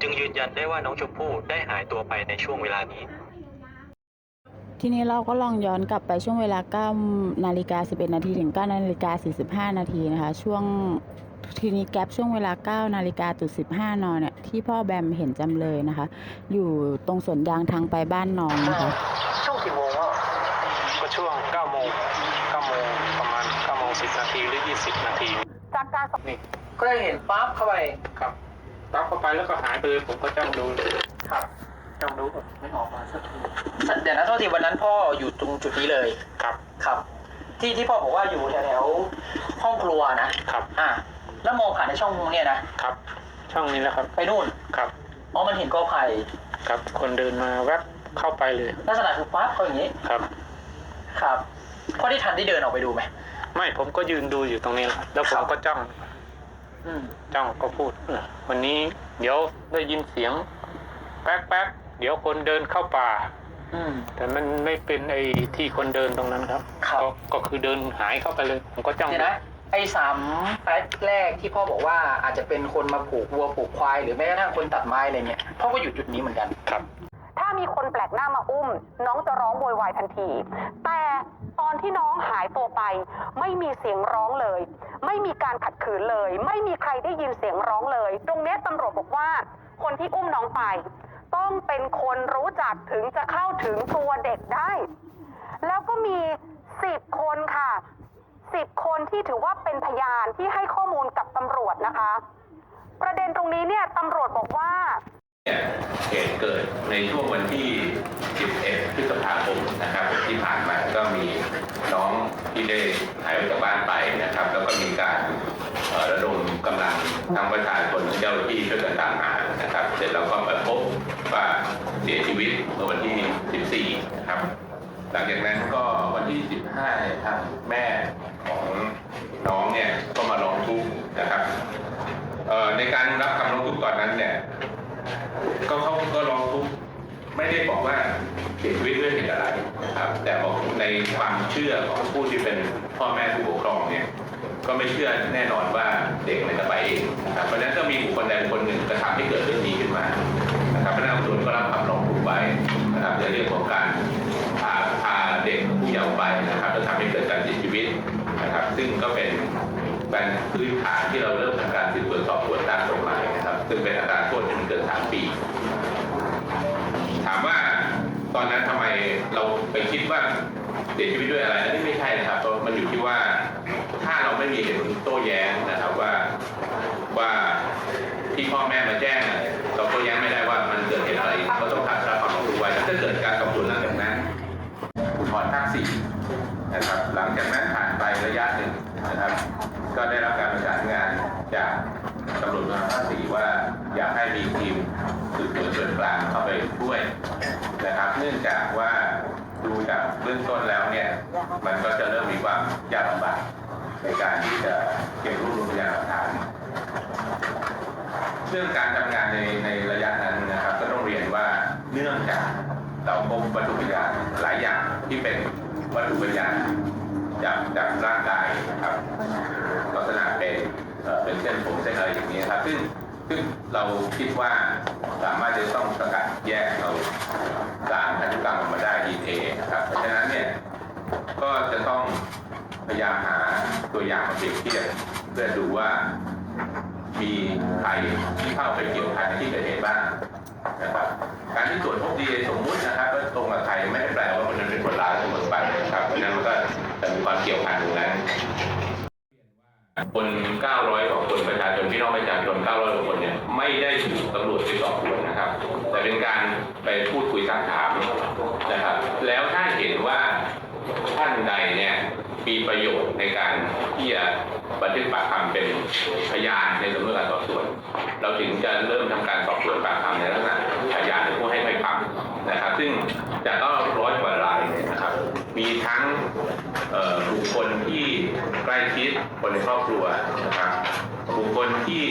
จึงยืนยันได้ว่าน้องชมพู่ได้หายตัวไปในช่วงเวลานี้ ทีนี้เราก็ลองย้อนกลับไปช่วงเวลา9นาฬิกา11 นาทีถึง9นาฬิกา45 นาทีนะคะ ช่วงทีนี้แกลบช่วงเวลา9นาฬิกาจุด15นเนี่ยที่พ่อแบมเห็นจำเลยนะคะ อยู่ตรงสวนยางทางไปบ้านน้องนะคะ ช่วงกี่โมงวะก็ช่วง9โมง9โมงประมาณ9โมง10 นาทีหรือ 20 นาทีจากการสอบนี่ก็ได้เห็นปั๊บเข้าไปครับ รับเข้าไปแล้วก็หายไปเลยผมก็จ้องดูครับจ้องดูแบบไม่ออกมาสักทีเดี๋ยวนะโทษทีวันนั้นพ่ออยู่ตรงจุดนี้เลยครับครับ ที่ที่พ่อบอกว่าอยู่แถวๆห้องครัวนะครับ อ่าแล้วมองผ่านในช่องเนี่ยนะครับ ช่องนี้แหละครับ ไปนู่นครับอ๋อมันเห็นกอไผ่ครับ คนเดินมาแวบเข้าไปเลย ลักษณะคือปั๊บเขาอย่างนี้ครับ ครับพ่อได้ทันได้เดินออกไปดูไหมไม่ผมก็ยืนดูอยู่ตรงนี้แหละแล้วผครัมบก็จ้อง อืมจ้องก็พูดเออวันนี้เดี๋ยวได้ยินเสียง แป๊กแป๊กเดี๋ยวคนเดินเข้าป่าอืมแต่มันไม่เป็นไอ้ที่คนเดินตรงนั้นครับครับก็ก็คือเดินหายเข้าไปเลย ผมก็จ้องเดี๋ยวนะไอ้สามแป๊กแรกที่พ่อบอกว่าอาจจะเป็นคนมาผูกวัวผูกควายหรือแม้กระทั่งคนตัดไม้อะไรเนี่ยพ่อก็อยู่จุดนี้เหมือนกันครับ ถ้ามีคนแปลกหน้ามาอุ้ม น้องจะร้องโวยวายทันที แต่ตอนที่น้องหายตัวไป ไม่มีเสียงร้องเลย ไม่มีการขัดขืนเลย ไม่มีใครได้ยินเสียงร้องเลย ตรงนี้ตำรวจบอกว่าคนที่อุ้มน้องไป ต้องเป็นคนรู้จักถึงจะเข้าถึงตัวเด็กได้ แล้วก็มีสิบคนค่ะสิบคนที่ถือว่าเป็นพยานที่ให้ข้อมูลกับตำรวจนะคะ ประเด็นตรงนี้เนี่ยตำรวจบอกว่าเนี่ยเหตุเกิดในช่วงวันที่ 11 พฤษภาคมนะครับที่ผ่านมาก็มีน้องที่ได้หายไปจากบ้านไปนะครับ แล้วก็มีการเอ่อระดมกำลังทั้งประชาชนทั้งเจ้าหน้าที่ช่วยกันตามหานะครับ เสร็จแล้วก็มาพบว่าเสียชีวิตเมื่อวันที่ 14 นะครับ หลังจากนั้นก็วันที่ 15 ทางแม่ของน้องเนี่ยก็มาร้องทุกข์นะครับเอ่อในการรับคำร้องทุกข์ตอนนั้นเนี่ย ก็เขาก็ร้องทุกข์ไม่ได้บอกว่าเสียชีวิตด้วยเหตุอะไรนะครับ แต่บอกในความเชื่อของผู้ที่เป็นพ่อแม่ผู้ปกครองเนี่ยก็ไม่เชื่อแน่นอนว่าเด็กเนี่ยจะไปเองนะครับเพราะฉะนั้นก็มีบุคคลใดบุคคลหนึ่งกระทำให้เกิดเรื่องนี้ขึ้นมานะครับพนักงานสวนก็รับคำร้องทุกข์ไว้นะครับในเรื่องของการพาพาเด็กผู้เยาว์ไปนะครับจะทำให้เกิดการเสียชีวิตนะครับ ซึ่งก็เป็นเป็นพื้นฐานที่เราเริ่มทำการสืบสวนสอบสวนตามกฎหมายนะครับ ซึ่งเป็นอัตราโทษที่มันเกินสามปี ถามว่าตอนนั้นทำไมเราไปคิดว่า เสียชีวิตด้วยอะไรอันนี้ไม่ใช่นะครับมันอยู่ที่ว่าถ้าเราไม่มีเหตุผลโต้แย้งนะครับว่าว่าที่พ่อแม่มาแจ้งเราโต้แย้งไม่ได้ว่ามันเกิดเหตุอะไรก็ต้องรับรับความรู้ไว้ถ้าเกิดการสอบสวนหลังจากนั้นอุทธรณ์ภาคสี่นะครับหลังจากนั้นผ่านไประยะหนึ่งนะครับ ก็ได้รับการประสานงานจากตำรวจนครภาคสี่ว่าอยากให้มีทีมสืบสวนส่วนกลางเข้าไปช่วยนะครับ เนื่องจากว่า ดูจากเบื้องต้นแล้วเนี่ยมันก็จะเริ่มมีความยากลำบากในการที่จะเก็บรวบรวมพยานหลักฐานเรื่องการทำงานในในระยะนั้นนะครับ ก็ต้องเรียนว่าเนื่องจากเราพบวัตถุพยานหลายอย่างที่เป็นวัตถุพยานจากจากร่างกายนะครับลักษณะเป็นเอ่อเป็นเส้นผมเส้นอะไรอย่างนี้ครับซึ่งซึ่งเราคิดว่าสามารถจะต้องสกัดแยกเอาสารพันธุกรรมออกมาได้ดีเอนะครับ เพราะฉะนั้นเนี่ย ก็จะต้องพยายามหาตัวอย่างมาเปรียบเทียบเพื่อดูว่ามีใครที่เข้าไปเกี่ยวพันในที่เกิดเหตุบ้างนะครับการที่ตรวจพบดีสมมุตินะครับว่าตรงกับใครไม่ได้แปลว่าคนนั้นเป็นคนร้ายเสมอไปนะครับเพราะฉะนั้นมันก็จะมีความเกี่ยวพันตรงนั้นคน 900 กว่าคนประชาชนพี่น้องประชาชน 900 กว่าคนเนี่ยไม่ได้ถูกตำรวจไปสอบสวนนะครับ แต่เป็นการไปพูดคุยสักถามนะครับ แล้วถ้าเห็นว่าท่านใดเนี่ยมีประโยชน์ในการที่จะบันทึกปากคำเป็นพยานในสำนวนการสอบสวน เราถึงจะเริ่มทำการสอบสวนปากคำในลักษณะพยานหรือผู้ให้ถ้อยคำนะครับ ซึ่งจากก็ร้อยกว่ารายเนี่ยนะครับ มีทั้งบุคคลที่ใกล้ชิดคนในครอบครัวนะครับบุคคลที่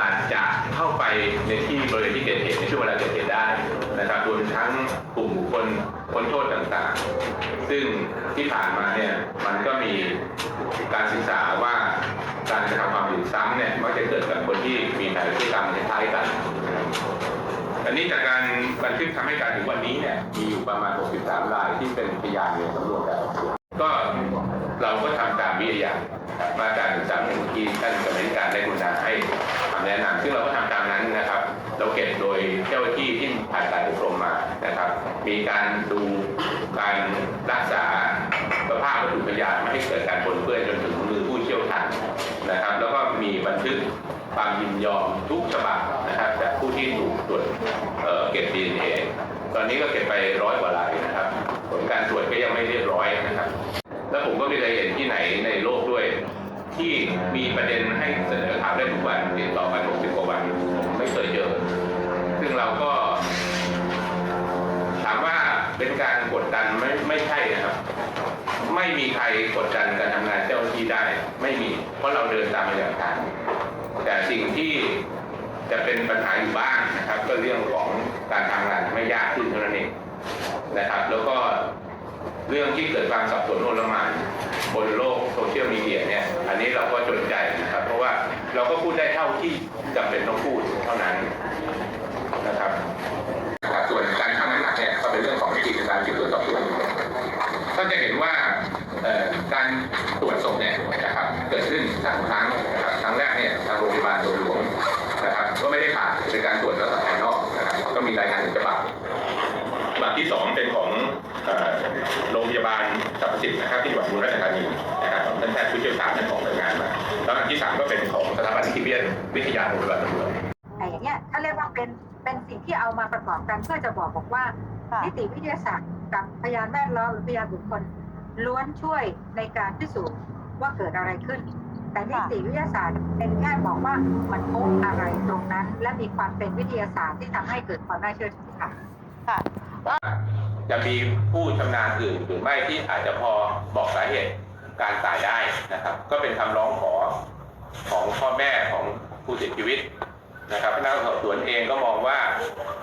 อาจจะเข้าไปในที่บริเวณที่เกิดเหตุในช่วงเวลาเกิดเหตุ กลุ่มบุคคพ้นโทษต่างๆ ซึ่งที่ผ่านมาเนี่ยมันก็มีการศึกษาว่าการกระทำความผิดซ้ำเนี่ยมักจะเกิดกับคนที่มีฐานพฤติกรรมคล้ายกัน อันนี้จากการบันทึกทำให้การถึงวันนี้เนี่ยมีอยู่ประมาณ 63 รายที่เป็นพยานในสำรวจ ผมก็ไม่เคยเห็นที่ไหนในโลกด้วย ที่มีประเด็นให้เสนอข่าวได้ทุกวันติดต่อกัน60กว่าวันผมไม่เคยเจอ ซึ่งเราก็ ถามว่าเป็นการกดดันไม่ไม่ใช่นะครับ ไม่มีใครกดดันการทำงานเจ้าหน้าที่ได้ ไม่มี เพราะเราเดินตามพยานฐานแต่สิ่งที่จะเป็นปัญหาอยู่บ้างนะครับ ก็เรื่องของการทำงานไม่ยากขึ้นเท่านั้นเองนะครับ แล้วก็เรื่องที่เกิดความสับสนโอลหมาน บนโลกโซเชียลมีเดียเนี่ยอันนี้เราก็จนใจนะครับ เพราะว่าเราก็พูดได้เท่าที่จำเป็นต้องพูดเท่านั้นนะครับนะครับ ที่เอามาประกอบกันเพื่อจะบอกบอกว่าค่ะนิติวิทยาศาสตร์กับพยานแวดล้อมหรือพยานบุคคลล้วนช่วยในการพิสูจน์ว่าเกิดอะไรขึ้น แต่นิติวิทยาศาสตร์เป็นแค่บอกว่ามันพบอะไรตรงนั้น และมีความเป็นวิทยาศาสตร์ที่ทำให้เกิดความน่าเชื่อถือค่ะค่ะจะมีผู้ชำนาญอื่นหรือไม่ที่อาจจะพอบอกสาเหตุการตายได้นะครับ ก็เป็นคำร้องขอของพ่อแม่ของผู้เสียชีวิต นะครับพนักงานสอบสวนเองก็มองว่า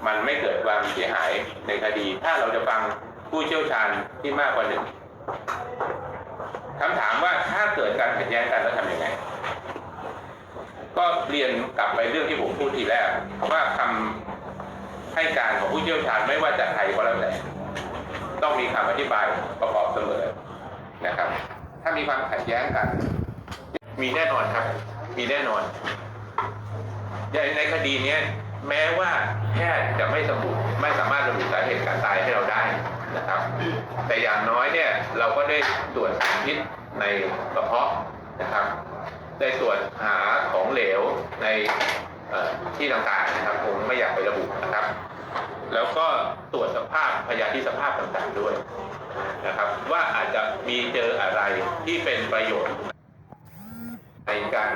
มันไม่เกิดความเสียหายในคดี ถ้าเราจะฟังผู้เชี่ยวชาญที่มากกว่าหนึ่งคำถามว่าถ้าเกิดการขัดแย้งกันแล้วทำยังไง ก็เรียนกลับไปเรื่องที่ผมพูดทีแรกว่าคำให้การของผู้เชี่ยวชาญไม่ว่าจากใครก็แล้วแต่ต้องมีคำอธิบายประกอบเสมอนะครับ ถ้ามีความขัดแย้งกัน มีแน่นอนครับ มีแน่นอน ในในคดีนี้แม้ว่าแพทย์จะไม่สมบูรณ์ไม่สามารถระบุสาเหตุการตายให้เราได้นะครับ แต่อย่างน้อยเนี่ยเราก็ได้ตรวจสารพิษในกระเพาะนะครับ ได้ตรวจหาของเหลวในที่ต่างๆนะครับผมไม่อยากไประบุนะครับ แล้วก็ตรวจสภาพพยาธิสภาพต่างๆด้วยนะครับ ว่าอาจจะมีเจออะไรที่เป็นประโยชน์ ในการ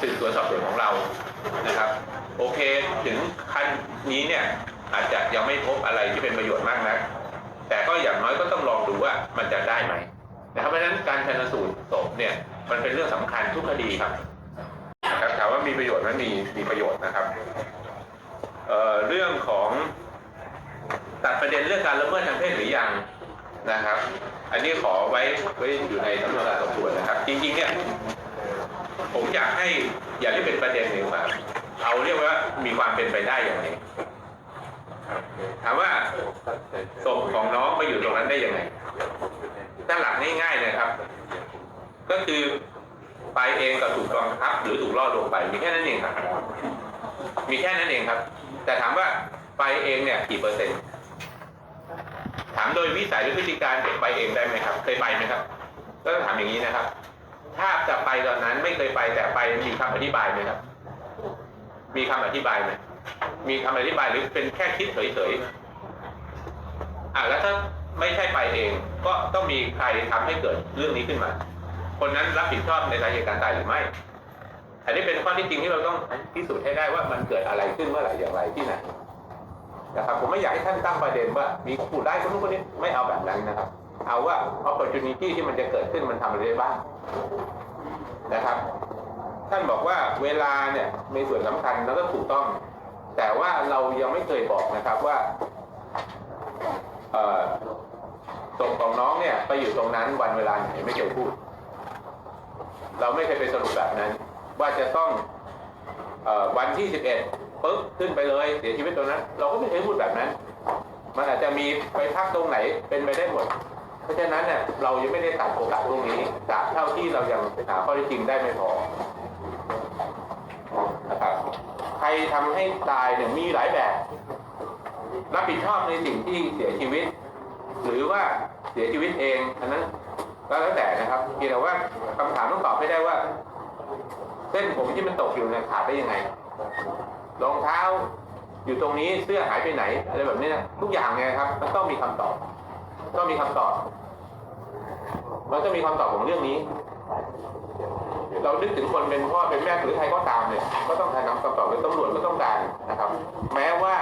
สืบสวนสอบสวนของเรานะครับ โอเคถึงขั้นนี้เนี่ยอาจจะยังไม่พบอะไรที่เป็นประโยชน์มากนักแต่ก็อย่างน้อยก็ต้องลองดูว่ามันจะได้ไหมนะครับเพราะฉะนั้นการชันสูตรศพเนี่ยมันเป็นเรื่องสำคัญทุกคดีครับครับถามว่ามีประโยชน์ไหมมีมีประโยชน์นะครับเเรื่องของตัดประเด็นเรื่องการละเมิดทางเพศหรือยังนะครับ อันนี้ขอไว้ไว้อยู่ในสำนวนการสอบสวนนะครับ จริงๆเนี่ย ผมอยากให้อย่าได้เป็นประเด็นหนึ่งมาเอาเรียกว่ามีความเป็นไปได้อย่างไรถามว่าศพของน้องไปอยู่ตรงนั้นได้ยังไงถ้าหลักง่ายๆนะครับ ก็คือไปเองกับถูกบังคับหรือถูกล่อลวงไป มีแค่นั้นเองครับ มีแค่นั้นเองครับ แต่ถามว่าไปเองเนี่ยกี่เปอร์เซ็นต์ ถามโดยวิสัยหรือพฤติการเด็กไปเองได้ไหมครับ เคยไปไหมครับ ก็ถามอย่างนี้นะครับ ถ้าจะไปตอนนั้นไม่เคยไปแต่ไปมีคำอธิบายไหมครับ มีคำอธิบายไหมมีคำอธิบายหรือเป็นแค่คิดเฉยๆอะแล้วถ้าไม่ใช่ไปเอง ก็ต้องมีใครทำให้เกิดเรื่องนี้ขึ้นมา คนนั้นรับผิดชอบในสาเหตุการตายหรือไม่ อันนี้เป็นข้อที่จริงที่เราต้องพิสูจน์ให้ได้ว่ามันเกิดอะไรขึ้นเมื่อไหร่อย่างไรที่ไหนนะครับผมไม่อยากให้ท่านตั้งประเด็นว่ามีผู้ได้คนนู้นคนนี้ไม่เอาแบบนั้นนะครับ เอาว่า opportunity ที่มันจะเกิดขึ้นมันทำอะไรได้บ้างนะครับ ท่านบอกว่าเวลาเนี่ยมีส่วนสำคัญแล้วก็ถูกต้อง แต่ว่าเรายังไม่เคยบอกนะครับว่าศพของน้องเนี่ย ไปอยู่ตรงนั้นวันเวลาไหนไม่เคยพูด เราไม่เคยไปสรุปแบบนั้น ว่าจะต้องออวันที่11ปุ๊บขึ้นไปเลยเสียชีวิตตรงนั้น เราก็ไม่เคยพูดแบบนั้น มันอาจจะมีไปพักตรงไหนเป็นไปได้หมด เพราะฉะนั้นเนี่ยเรายังไม่ได้ตัดโอกาสตรงนี้จากเท่าที่เรายังหาข้อเท็จจริงได้ไม่พอนะครับใครทำให้ตายเนี่ยมีหลายแบบ รับผิดชอบในสิ่งที่เสียชีวิต หรือว่าเสียชีวิตเองอันนั้นแล้วแต่นะครับเพียงแต่ว่าคำถามต้องตอบให้ได้ว่า เส้นผมที่มันตกอยู่เนี่ยขาดได้ยังไงรองเท้าอยู่ตรงนี้เสื้อหายไปไหนอะไรแบบนี้ทุกอย่างเนี่ยครับ มันต้องมีคำตอบ ต้องมีคำตอบ มันต้องมีคำตอบของเรื่องนี้ เรานึกถึงคนเป็นพ่อเป็นแม่หรือใครก็ตามเนี่ย ก็ต้องการคำตอบหรือตำรวจก็ต้องการนะครับ แม้ว่า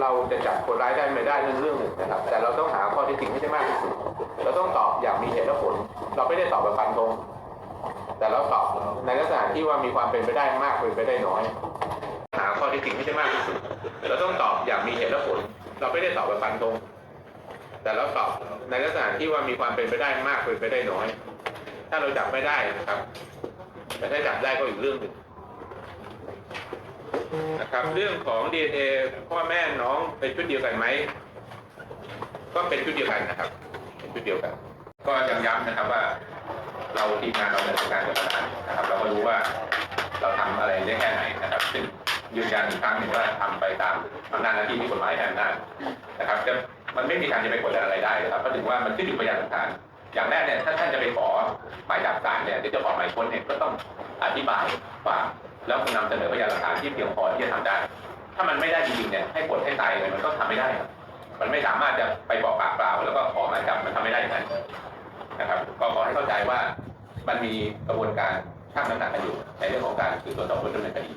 เราจะจับคนร้ายได้ไม่ได้นั่นเรื่องหนึ่งนะครับ แต่เราต้องหาข้อท็จจริงให้ได้มากที่สุด เราต้องตอบอย่างมีเหตุและผล เราไม่ได้ตอบแบบฟันธงแต่เราตอบในลักษณะที่ว่ามีความเป็นไปได้มากเป็นไปได้น้อย หาข้อท็จจริงให้ได้มากที่สุด เราต้องตอบอย่างมีเหตุและผล เราไม่ได้ตอบแบบฟันธง แต่เราตอบในลักษณะที่ว่ามีความเป็นไปได้มากเป็นไปได้น้อย ถ้าเราจับไม่ได้นะครับ แต่ถ้าจับได้ก็อีกเรื่องหนึ่งนะครับ เรื่องของ DNA พ่อแม่น้องเป็นชุดเดียวกันไหมก็เป็นชุดเดียวกันนะครับเป็นชุดเดียวกัน ก็ย้ำย้ำนะครับว่า เราทีมงานเราดำเนินการกับมานานนะครับ เราก็รู้ว่าเราทำอะไรได้แค่ไหนนะครับ ซึ่งยืนยันอีกครั้งหนึ่งว่าทำไปตามอำนาจหน้าที่ที่กฎหมายให้อำนาจนะครับจะ มันไม่มีทางจะไปกดดันอะไรได้ครับเพราะถึงว่ามันขึ้นอยู่กับพยานหลักฐาน อย่างแรกเนี่ยถ้าท่านจะไปขอหมายจับศาลเนี่ยเดี๋ยวจะขอหมายค้นเนี่ยก็ต้องอธิบายความแล้วนำเสนอพยานหลักฐานที่เพียงพอที่จะทำได้ ถ้ามันไม่ได้จริงๆเนี่ยให้กดให้ตายเลยมันก็ทำไม่ได้ มันไม่สามารถจะไปบอกปากเปล่า แล้วก็ขอหมายจับมันทำไม่ได้อย่างนั้นนะครับ ก็ขอให้เข้าใจว่ามันมีกระบวนการชั่งน้ำหนักกันอยู่ในเรื่องของการสืบสวนสอบสวนดำเนินคดี